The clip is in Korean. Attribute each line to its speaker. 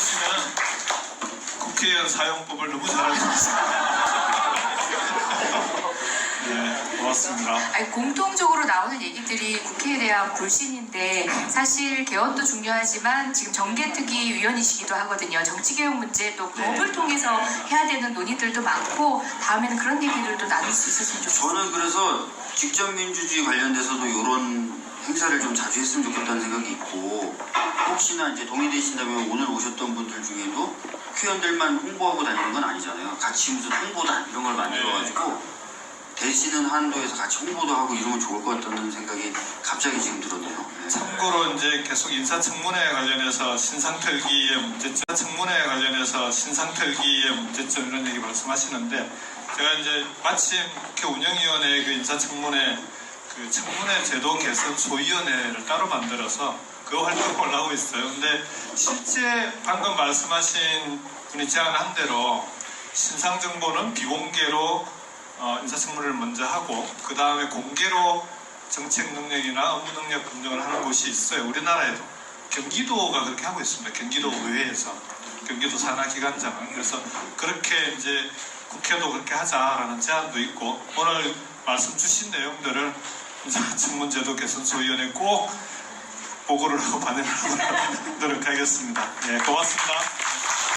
Speaker 1: 씨는 국회의원 사용법을 너무 잘 알고 있습니다. 네, 고맙습니다.
Speaker 2: 아니, 공통적으로 나오는 얘기들이 국회에 대한 불신인데 사실 개헌도 중요하지만 지금 정개특위 위원이시기도 하거든요. 정치개혁 문제 또 법을 통해서 해야 되는 논의들도 많고 다음에는 그런 얘기들도 나눌 수 있었으면 좋겠어요.
Speaker 3: 저는 그래서 직접 민주주의 관련돼서도 이런 행사를 좀 자주 했으면 좋겠다는 생각이 있고 혹시나 이제 동의되신다면 오늘 오셨던 분들 중에도 국회의원들만 홍보하고 다니는 건 아니잖아요. 같이 무슨 홍보단 이런 걸 만들어가지고 되시는 한도에서 같이 홍보도 하고 이러면 좋을 것 같다는 생각이 갑자기 지금 들었네요. 네.
Speaker 1: 참고로 이제 계속 인사청문회 관련해서 신상털기의 문제점, 청문회 관련해서 신상털기의 문제점 이런 얘기 말씀하시는데 제가 이제 마침 국회 운영위원회 그 인사청문회 그 청문회 제도 개선 소위원회를 따로 만들어서 그 활동을 하고 있어요. 근데 실제 방금 말씀하신 분이 제안한 대로 신상 정보는 비공개로 어, 인사청문회를 먼저 하고 그 다음에 공개로 정책 능력이나 업무 능력 검증을 하는 곳이 있어요. 우리나라에도 경기도가 그렇게 하고 있습니다. 경기도 의회에서 경기도 산하 기관장은 그래서 그렇게 이제 국회도 그렇게 하자라는 제안도 있고 오늘 말씀 주신 내용들을 인사청문제도 개선소위원회 꼭 보고를 하고 반영을 하도록 하겠습니다. 예, 고맙습니다.